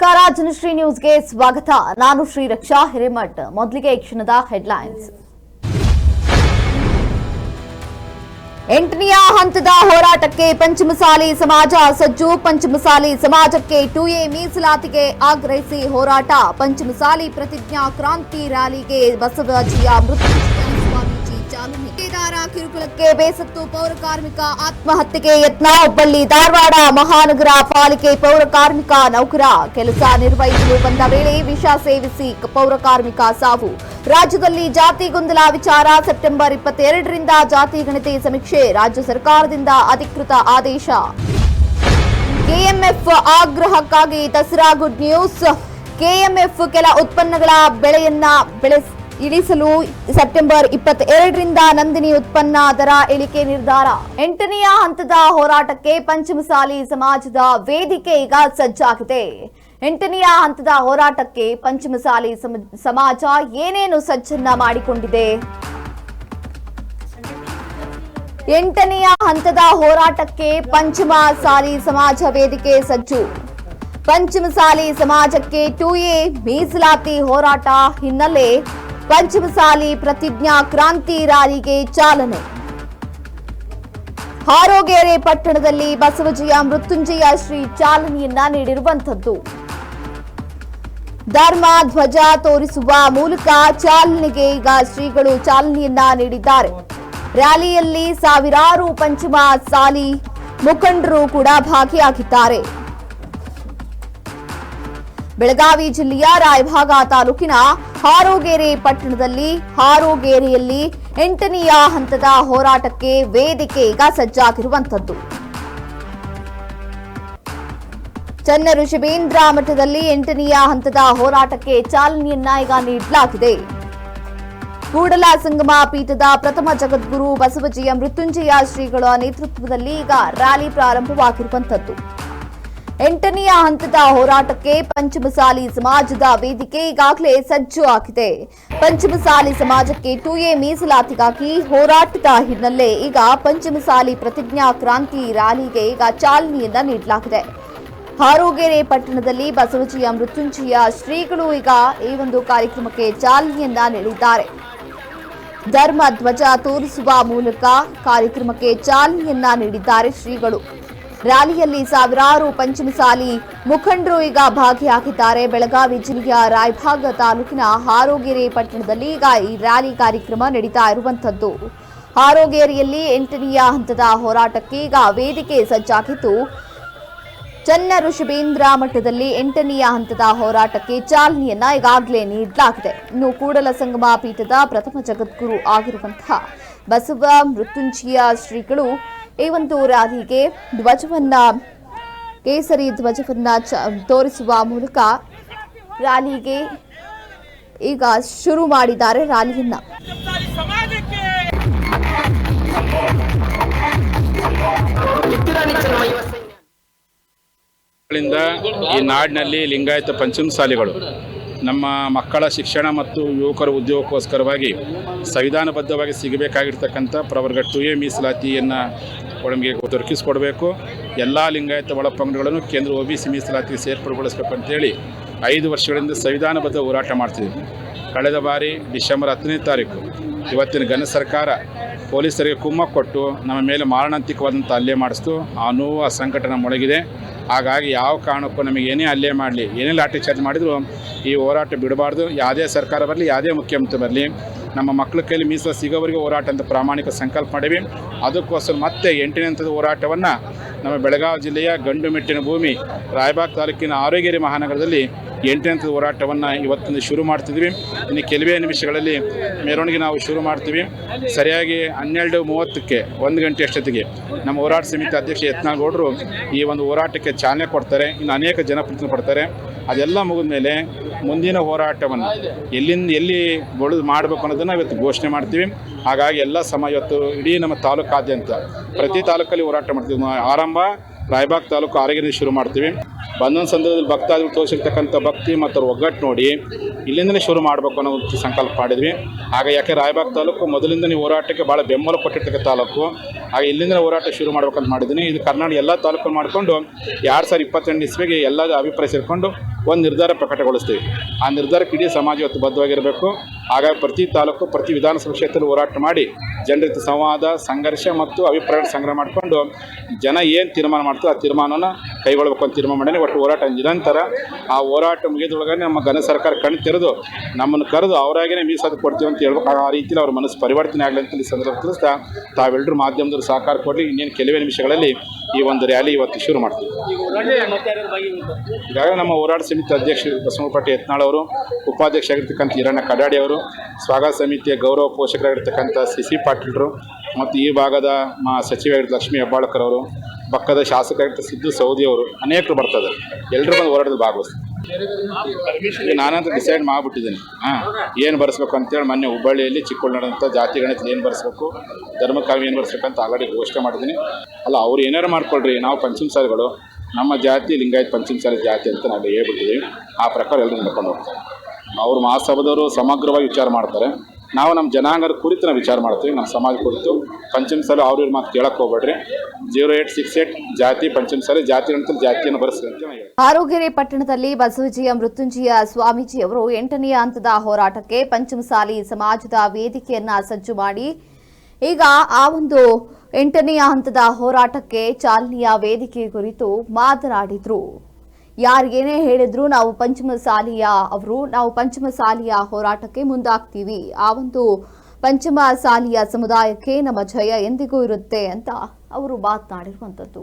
ನಮಸ್ಕಾರ. ಜನಶ್ರೀ ನ್ಯೂಸ್ಗೆ ಸ್ವಾಗತ. ನಾನು ಶ್ರೀರಕ್ಷಾ ಹಿರೇಮಠ್. ಮೊದಲಿಗೆ ಈ ಕ್ಷಣದ ಹೆಡ್ಲೈನ್ಸ್. ಎಂಟನೆಯ ಹಂತದ ಹೋರಾಟಕ್ಕೆ ಪಂಚಮಸಾಲಿ ಸಮಾಜ ಸಜ್ಜು. ಪಂಚಮಸಾಲಿ ಸಮಾಜಕ್ಕೆ ಟು ಎ ಮೀಸಲಾತಿಗೆ ಆಗ್ರಹಿಸಿ ಹೋರಾಟ. ಪಂಚಮಸಾಲಿ ಪ್ರತಿಜ್ಞಾ ಕ್ರಾಂತಿ ರ್ಯಾಲಿಗೆ ಬಸವಜಿಯ ಮೃತ್ಯುಂಜಯ. ಸ್ವಾಮೀಜಿ ಚಾಲನೆ ಕೇದಾರ ಕಿರುಕುಳಕ್ಕೆ ಬೇಸತ್ತು ಪೌರ ಕಾರ್ಮಿಕ ಆತ್ಮಹತ್ಯೆಗೆ ಯತ್ನ. ಹುಬ್ಬಳ್ಳಿ ಧಾರವಾಡ ಮಹಾನಗರ ಪಾಲಿಕೆ ಪೌರ ಕಾರ್ಮಿಕ ನೌಕರ. ಕೆಲಸ ನಿರ್ವಹಿಸಲು ಬಂದ ವೇಳೆ ವಿಷ ಸೇವಿಸಿ ಪೌರ ಕಾರ್ಮಿಕ ಸಾವು. ರಾಜ್ಯದಲ್ಲಿ ಜಾತಿ ಗೊಂದಲ ವಿಚಾರ. ಸೆಪ್ಟೆಂಬರ್ ಇಪ್ಪತ್ತೆರಡರಿಂದ ಜಾತಿ ಗಣತಿ ಸಮೀಕ್ಷೆ. ರಾಜ್ಯ ಸರ್ಕಾರದಿಂದ ಅಧಿಕೃತ ಆದೇಶ. ಕೆಎಂಎಫ್ ಆಗ್ರಹಕ್ಕಾಗಿ ದಸರಾ ಗುಡ್ ನ್ಯೂಸ್. ಕೆಎಂಎಫ್ ಕೆಲ ಉತ್ಪನ್ನಗಳ ಬೆಳೆಯನ್ನ ಬೆಳೆ ಇಳಿಸಲು ಸೆಪ್ಟೆಂಬರ್ ಇಪ್ಪತ್ತೆರಡರಿಂದ ನಂದಿನಿ ಉತ್ಪನ್ನ ದರ ಇಳಿಕೆ ನಿರ್ಧಾರ. ಎಂಟನೆಯ ಹಂತದ ಹೋರಾಟಕ್ಕೆ ಪಂಚಮಸಾಲಿ ಸಮಾಜದ ವೇದಿಕೆ ಈಗ ಸಜ್ಜಾಗಿದೆ. ಎಂಟನೆಯ ಹಂತದ ಹೋರಾಟಕ್ಕೆ ಪಂಚಮಸಾಲಿ ಸಮ- ಸಮಾಜ ಏನೇನು ಸಜ್ಜನ್ನ ಮಾಡಿಕೊಂಡಿದೆ? ಎಂಟನೆಯ ಹಂತದ ಹೋರಾಟಕ್ಕೆ ಪಂಚಮಸಾಲಿ ಸಮಾಜ ವೇದಿಕೆ ಸಜ್ಜು. ಪಂಚಮಸಾಲಿ ಸಮಾಜಕ್ಕೆ ಟು ಎ ಮೀಸಲಾತಿ ಹೋರಾಟ ಹಿನ್ನೆಲೆ ಪಂಚಮಸಾಲಿ ಪ್ರತಿಜ್ಞಾ ಕ್ರಾಂತಿ ರ್ಯಾಲಿಗೆ ಚಾಲನೆ. ಹಾರೋಗೇರೆ ಪಟ್ಟಣದಲ್ಲಿ ಬಸವಜಿಯ ಮೃತ್ಯುಂಜಯ ಶ್ರೀ ಚಾಲನೆಯನ್ನ ನೀಡಿರುವಂಥದ್ದು. ಧರ್ಮ, ಧ್ವಜ ತೋರಿಸುವ ಮೂಲಕ ಚಾಲನೆಗೆ ಈಗ ಶ್ರೀಗಳು ಚಾಲನೆಯನ್ನ ನೀಡಿದ್ದಾರೆ. ರ್ಯಾಲಿಯಲ್ಲಿ ಸಾವಿರಾರು ಪಂಚಮ ಸಾಲಿ ಮುಖಂಡರು ಕೂಡ ಭಾಗಿಯಾಗಿದ್ದಾರೆ. ಬೆಳಗಾವಿ ಜಿಲ್ಲೆಯ ರಾಯಭಾಗ ತಾಲೂಕಿನ ಹಾರೋಗೆರೆ ಪಟ್ಟಣದಲ್ಲಿ, ಹಾರೋಗೇರಿಯಲ್ಲಿ ಎಂಟನೆಯ ಹಂತದ ಹೋರಾಟಕ್ಕೆ ವೇದಿಕೆ ಈಗ ಸಜ್ಜಾಗಿರುವಂತದ್ದು ಚನ್ನರು ಶಿವೇಂದ್ರ ಮಠದಲ್ಲಿ ಎಂಟನೆಯ ಹಂತದ ಹೋರಾಟಕ್ಕೆ ಚಾಲನೆಯನ್ನ ಈಗ ನೀಡಲಾಗಿದೆ. ಕೂಡಲ ಸಂಗಮ ಪೀಠದ ಪ್ರಥಮ ಜಗದ್ಗುರು ಬಸವಜಿಯ ಮೃತ್ಯುಂಜಯ ಶ್ರೀಗಳ ನೇತೃತ್ವದಲ್ಲಿ ಈಗ ರ್ಯಾಲಿ ಪ್ರಾರಂಭವಾಗಿರುವಂಥದ್ದು. ಎಂಟನೆಯ ಹಂತದ ಹೋರಾಟಕ್ಕೆ ಪಂಚಮಸಾಲಿ ಸಮಾಜದ ವೇದಿಕೆ ಈಗಾಗಲೇ ಸಜ್ಜು ಆಗಿದೆ. ಪಂಚಮಸಾಲಿ ಸಮಾಜಕ್ಕೆ ಟು ಮೀಸಲಾತಿಗಾಗಿ ಹೋರಾಟದ ಹಿನ್ನೆಲೆ ಈಗ ಪಂಚಮಸಾಲಿ ಪ್ರತಿಜ್ಞಾ ಕ್ರಾಂತಿ ರ್ಯಾಲಿಗೆ ಈಗ ಚಾಲನೆಯನ್ನ ನೀಡಲಾಗಿದೆ. ಹಾರೋಗೆರೆ ಪಟ್ಟಣದಲ್ಲಿ ಬಸವಜಿಯ ಮೃತ್ಯುಂಜಯ ಶ್ರೀಗಳು ಈಗ ಈ ಒಂದು ಕಾರ್ಯಕ್ರಮಕ್ಕೆ ಚಾಲನೆಯನ್ನ ನೀಡಿದ್ದಾರೆ. ಧರ್ಮ ಧ್ವಜ ತೋರಿಸುವ ಮೂಲಕ ಕಾರ್ಯಕ್ರಮಕ್ಕೆ ಚಾಲನೆಯನ್ನ ನೀಡಿದ್ದಾರೆ ಶ್ರೀಗಳು. ರ್ಯಾಲಿಯಲ್ಲಿ ಸಾವಿರಾರು ಪಂಚಮಸಾಲಿ ಮುಖಂಡರು ಈಗ ಭಾಗಿಯಾಗಿದ್ದಾರೆ. ಬೆಳಗಾವಿ ಜಿಲ್ಲೆಯ ರಾಯಭಾಗ ತಾಲೂಕಿನ ಹಾರೋಗೆರೆ ಪಟ್ಟಣದಲ್ಲಿ ಈಗ ಈ ರ್ಯಾಲಿ ಕಾರ್ಯಕ್ರಮ ನಡೀತಾ ಇರುವಂತದ್ದು ಹಾರೋಗೇರಿಯಲ್ಲಿ ಎಂಟನೆಯ ಹಂತದ ಹೋರಾಟಕ್ಕೆ ಈಗ ವೇದಿಕೆ ಸಜ್ಜಾಗಿದ್ದು, ಚನ್ನ ಋಷಭೇಂದ್ರ ಮಠದಲ್ಲಿ ಎಂಟನೆಯ ಹಂತದ ಹೋರಾಟಕ್ಕೆ ಚಾಲನೆಯನ್ನ ಈಗಾಗಲೇ ನೀಡಲಾಗಿದೆ. ಇನ್ನು ಕೂಡಲ ಸಂಗಮ ಪೀಠದ ಪ್ರಥಮ ಜಗದ್ಗುರು ಆಗಿರುವಂತಹ ಬಸವ ಮೃತ್ಯುಂಜಯ ಶ್ರೀಗಳು ಈ ಒಂದು ರ್ಯಾಲಿಗೆ ಧ್ವಜವನ್ನ, ಕೇಸರಿ ಧ್ವಜವನ್ನ ತೋರಿಸುವ ಮೂಲಕ ರ್ಯಾಲಿಗೆ ಈಗ ಶುರು ಮಾಡಿದ್ದಾರೆ ರ್ಯಾಲಿಯನ್ನ ಈ ನಾಡಿನಲ್ಲಿ ಲಿಂಗಾಯತ ಪಂಚಮಸಾಲಿಗಳು, ನಮ್ಮ ಮಕ್ಕಳ ಶಿಕ್ಷಣ ಮತ್ತು ಯುವಕರ ಉದ್ಯೋಗಕ್ಕೋಸ್ಕರವಾಗಿ ಸಂವಿಧಾನಬದ್ಧವಾಗಿ ಸಿಗಬೇಕಾಗಿರ್ತಕ್ಕಂಥ ಪ್ರವರ್ಗ ಟು ಎ ಮೀಸಲಾತಿಯನ್ನು ನಮಗೆ ದೊರಕಿಸಿಕೊಡಬೇಕು. ಎಲ್ಲ ಲಿಂಗಾಯತ ಒಳಪಂಗಡಗಳನ್ನು ಕೇಂದ್ರ ಒ ಬಿ ಸಿ ಮೀಸಲಾತಿಗೆ ಸೇರ್ಪಡೆಗೊಳಿಸಬೇಕು ಅಂತೇಳಿ ಐದು ವರ್ಷಗಳಿಂದ ಸಂವಿಧಾನಬದ್ಧ ಹೋರಾಟ ಮಾಡ್ತಿದ್ದೀವಿ ಕಳೆದ ಬಾರಿ ಡಿಸೆಂಬರ್ ಹತ್ತನೇ ತಾರೀಕು ಇವತ್ತಿನ ಘನ ಸರ್ಕಾರ ಪೊಲೀಸರಿಗೆ ಕುಮ್ಮ ಕೊಟ್ಟು ನಮ್ಮ ಮೇಲೆ ಮಾರಣಾಂತಿಕವಾದಂಥ ಹಲ್ಲೆ ಮಾಡಿಸ್ತು. ಆ ನೋವು, ಆ ಸಂಕಟ ಮೊಳಗಿದೆ. ಹಾಗಾಗಿ ಯಾವ ಕಾರಣಕ್ಕೂ ನಮಗೆ ಏನೇ ಹಲ್ಲೆ ಮಾಡಲಿ, ಏನೇ ಲಾಠಿ ಚಾರ್ಜ್ ಮಾಡಿದರೂ ಈ ಹೋರಾಟ ಬಿಡಬಾರ್ದು. ಯಾವುದೇ ಸರ್ಕಾರ ಬರಲಿ, ಯಾವುದೇ ಮುಖ್ಯಮಂತ್ರಿ ಬರಲಿ ನಮ್ಮ ಮಕ್ಕಳ ಕೈಯಲ್ಲಿ ಮೀಸಲು ಸಿಗೋವರೆಗೆ ಹೋರಾಟ ಅಂತ ಪ್ರಾಮಾಣಿಕ ಸಂಕಲ್ಪ ಮಾಡಿವಿ. ಅದಕ್ಕೋಸ್ಕರ ಮತ್ತೆ ಎಂಟನೇ ಹಂತದ ಹೋರಾಟವನ್ನು ನಮ್ಮ ಬೆಳಗಾವಿ ಜಿಲ್ಲೆಯ ಗಂಡು ಮೆಟ್ಟಿನ ಭೂಮಿ, ರಾಯಬಾಗ್ ತಾಲೂಕಿನ ಆರೋಗ್ಯರಿ ಮಹಾನಗರದಲ್ಲಿ ಎಂಟನೇ ಹಂತದ ಹೋರಾಟವನ್ನು ಇವತ್ತಿಂದ ಶುರು ಮಾಡ್ತಿದ್ವಿ. ಇನ್ನು ಕೆಲವೇ ನಿಮಿಷಗಳಲ್ಲಿ ಮೆರವಣಿಗೆ ನಾವು ಶುರು ಮಾಡ್ತೀವಿ. ಸರಿಯಾಗಿ ಹನ್ನೆರಡು ಮೂವತ್ತಕ್ಕೆ, ಒಂದು ಗಂಟೆ ಅಷ್ಟೊತ್ತಿಗೆ ನಮ್ಮ ಹೋರಾಟ ಸಮಿತಿ ಅಧ್ಯಕ್ಷ ಯತ್ನಾಗೌಡರು ಈ ಒಂದು ಹೋರಾಟಕ್ಕೆ ಚಾಲನೆ ಕೊಡ್ತಾರೆ. ಇನ್ನು ಅನೇಕ ಜನಪ್ರತಿನಿಧಿ ಕೊಡ್ತಾರೆ. ಅದೆಲ್ಲ ಮುಗಿದ ಮೇಲೆ ಮುಂದಿನ ಹೋರಾಟವನ್ನು ಎಲ್ಲಿಂದ ಎಲ್ಲಿ ಬಳು ಮಾಡಬೇಕು ಅನ್ನೋದನ್ನು ಇವತ್ತು ಘೋಷಣೆ ಮಾಡ್ತೀವಿ. ಹಾಗಾಗಿ ಎಲ್ಲ ಸಮ ಇವತ್ತು ಇಡೀ ನಮ್ಮ ತಾಲೂಕಾದ್ಯಂತ ಪ್ರತಿ ತಾಲೂಕಲ್ಲಿ ಹೋರಾಟ ಮಾಡ್ತೀವಿ. ಆರಂಭ ರಾಯಬಾಗ್ ತಾಲೂಕು ಆರೋಗ್ಯದಿಂದ ಶುರು ಮಾಡ್ತೀವಿ. ಬಂದೊಂದು ಸಂದರ್ಭದಲ್ಲಿ ಭಕ್ತಾದಿಗಳು ತೋರಿಸಿರ್ತಕ್ಕಂಥ ಭಕ್ತಿ ಮತ್ತು ಒಗ್ಗಟ್ಟು ನೋಡಿ ಇಲ್ಲಿಂದಲೇ ಶುರು ಮಾಡಬೇಕು ಅನ್ನೋ ಒಂದು ಸಂಕಲ್ಪ ಮಾಡಿದ್ವಿ. ಆಗ ಯಾಕೆ ರಾಯಬಾಗ್ ತಾಲೂಕು ಮೊದಲಿಂದ ನೀವು ಹೋರಾಟಕ್ಕೆ ಭಾಳ ಬೆಂಬಲ ಕೊಟ್ಟಿರ್ತಕ್ಕ ತಾಲೂಕು. ಆಗ ಇಲ್ಲಿಂದ ಹೋರಾಟ ಶುರು ಮಾಡ್ಬೇಕಂತ ಮಾಡಿದ್ದೀನಿ. ಇದು ಕರ್ನಾಟಕ ಎಲ್ಲ ತಾಲೂಕು ಮಾಡಿಕೊಂಡು ಎರಡು ಸಾವಿರದ ಇಪ್ಪತ್ತೆಂಟು ಇಸ್ವಿಗೆ ಎಲ್ಲ ಅಭಿಪ್ರಾಯ ಸೇರಿಕೊಂಡು ಒಂದು ನಿರ್ಧಾರ ಪ್ರಕಟಗೊಳಿಸ್ತೀವಿ. ಆ ನಿರ್ಧಾರಕ್ಕೆ ಇಡೀ ಸಮಾಜ ಇವತ್ತು ಬದ್ಧವಾಗಿರಬೇಕು. ಹಾಗಾಗಿ ಪ್ರತಿ ತಾಲೂಕು ಪ್ರತಿ ವಿಧಾನಸಭಾ ಕ್ಷೇತ್ರದಲ್ಲಿ ಹೋರಾಟ ಮಾಡಿ ಜನರ ಸಂವಾದ ಸಂಘರ್ಷ ಮತ್ತು ಅಭಿಪ್ರಾಯ ಸಂಗ್ರಹ ಮಾಡಿಕೊಂಡು ಜನ ಏನು ತೀರ್ಮಾನ ಮಾಡ್ತೋ ಆ ತೀರ್ಮಾನವನ್ನು ಕೈಗೊಳ್ಳಬೇಕು ಅಂತ ತೀರ್ಮಾನ ಮಾಡಿ ಒಟ್ಟು ಹೋರಾಟ ನಿರಂತರ. ಆ ಹೋರಾಟ ಮುಗಿದೊಳಗೆ ನಮ್ಮ ಘನ ಸರ್ಕಾರ ಕಣ್ಣು ತೆರೆದು ನಮ್ಮನ್ನು ಕರೆದು ಅವರಾಗೇ ಮೀಸಲು ಕೊಡ್ತೀವಿ ಅಂತ ಹೇಳ್ಬೇಕು. ಆ ರೀತಿಯಲ್ಲಿ ಅವ್ರ ಮನಸ್ಸು ಪರಿವರ್ತನೆ ಆಗಲಿ ಅಂತ ಈ ಸಂದರ್ಭ ತಿಳಿಸ್ತಾ ತಾವೆಲ್ಲರೂ ಮಾಧ್ಯಮದವರು ಸಹಕಾರ ಕೊಡಲಿ. ಇನ್ನೇನು ಕೆಲವೇ ನಿಮಿಷಗಳಲ್ಲಿ ಈ ಒಂದು ರ್ಯಾಲಿ ಇವತ್ತು ಶುರು ಮಾಡ್ತೀವಿ. ಈಗಾಗಲೇ ನಮ್ಮ ಹೋರಾಟ ಸಮಿತಿ ಅಧ್ಯಕ್ಷ ಬಸವಪಟ್ಟಿ ಯತ್ನಾಳ್ ಅವರು, ಉಪಾಧ್ಯಕ್ಷ ಆಗಿರ್ತಕ್ಕಂಥ ಈರಣ್ಣ ಕಡಾಡಿ ಅವರು, ಸ್ವಾಗತ ಸಮಿತಿಯ ಗೌರವ ಪೋಷಕರಾಗಿರ್ತಕ್ಕಂಥ ಸಿ ಸಿ ಪಾಟೀಲ್ರು ಮತ್ತು ಈ ಭಾಗದ ಮಾ ಸಚಿವರಾಗಿರ್ತ ಲಕ್ಷ್ಮೀ ಹೆಬ್ಬಾಳ್ಕರ್ ಅವರು, ಪಕ್ಕದ ಶಾಸಕರಾಗಿರ್ತ ಸಿದ್ದು ಸೌದಿ ಅವರು ಅನೇಕರು ಬರ್ತಾರೆ ಎಲ್ಲರೂ ಬಂದು ಹೋರಾಟದ ಭಾಗವಹಿಸ್ತಾರೆ. ನಾನಂತೂ ಡಿಸೈಡ್ ಮಾಡಿಬಿಟ್ಟಿದ್ದೀನಿ. ಹಾಂ, ಏನು ಬರೆಸ್ಬೇಕು ಅಂತೇಳಿ ಮೊನ್ನೆ ಹುಬ್ಬಳ್ಳಿಯಲ್ಲಿ ಚಿಕ್ಕೋಳ್ನಂಥ ಜಾತಿ ಗಣಿತ ಏನು ಬರೆಸ್ಬೇಕು, ಧರ್ಮಕಾವ್ಯ ಏನು ಬರೆಸ್ಬೇಕಂತ ಆಲ್ರೆಡಿ ಘೋಷಣೆ ಮಾಡಿದ್ದೀನಿ. ಅಲ್ಲ, ಅವ್ರು ಏನಾರು ಮಾಡ್ಕೊಳ್ರಿ, ನಾವು ಪಂಚಮಸಾಲಿಗಳು. ನಮ್ಮ ಜಾತಿ, ಲಿಂಗಾಯತ್, ಪಂಚಮಸಾಲಿ ಜಾತಿ ಅಂತ ನಾವು ಹೇಳ್ಬಿಟ್ಟಿದ್ದೀವಿ. ಆ ಪ್ರಕಾರ ಎಲ್ಲರೂ ನಡ್ಕೊಂಡು ಹೋಗ್ತಾರೆ. ಅವರು ಮಹಾಸಭಾದವರು ಸಮಗ್ರವಾಗಿ ವಿಚಾರ ಮಾಡ್ತಾರೆ. ನಾವು ನಮ್ಮ ಜನಾಂಗದ ಕುರಿತು ನಾವು ವಿಚಾರ ಮಾಡ್ತೀವಿ. ನಮ್ಮ ಸಮಾಜ ಕುರಿತು ಪಂಚಮಸಾಲಿ ಅವ್ರ ಇವ್ರ ಮಾತು ಕೇಳಕ್ಕೆ ಹೋಗ್ಬೇಡ್ರಿ. ಜೀರೋ ಏಟ್ ಸಿಕ್ಸ್ ಏಟ್ ಜಾತಿ, ಪಂಚಮಸಾಲಿ ಜಾತಿ ಅಂತ ಜಾತಿಯನ್ನು ಬರೆಸ್ರಿ. ಆರೋಗ್ಯರೆ ಪಟ್ಟಣದಲ್ಲಿ ಬಸವಜಿಯ ಮೃತ್ಯುಂಜಯ ಸ್ವಾಮೀಜಿಯವರು ಎಂಟನೆಯ ಹಂತದ ಹೋರಾಟಕ್ಕೆ ಪಂಚಮಸಾಲಿ ಸಮಾಜದ ವೇದಿಕೆಯನ್ನ ಸಜ್ಜು ಮಾಡಿ ಈಗ ಆ ಒಂದು ಎಂಟನೆಯ ಹಂತದ ಹೋರಾಟಕ್ಕೆ ಚಾಲನೆಯ ವೇದಿಕೆ ಕುರಿತು ಮಾತನಾಡಿದ್ರು. ಯಾರಿಗೇನೇ ಹೇಳಿದ್ರು ನಾವು ಪಂಚಮಸಾಲಿಯ ಅವರು, ನಾವು ಪಂಚಮಸಾಲಿಯ ಹೋರಾಟಕ್ಕೆ ಮುಂದಾಗ್ತೀವಿ. ಆ ಒಂದು ಪಂಚಮಸಾಲಿಯ ಸಮುದಾಯಕ್ಕೆ ನಮ್ಮ ಜಯ ಎಂದಿಗೂ ಇರುತ್ತೆ ಅಂತ ಅವರು ಮಾತನಾಡಿರುವಂಥದ್ದು.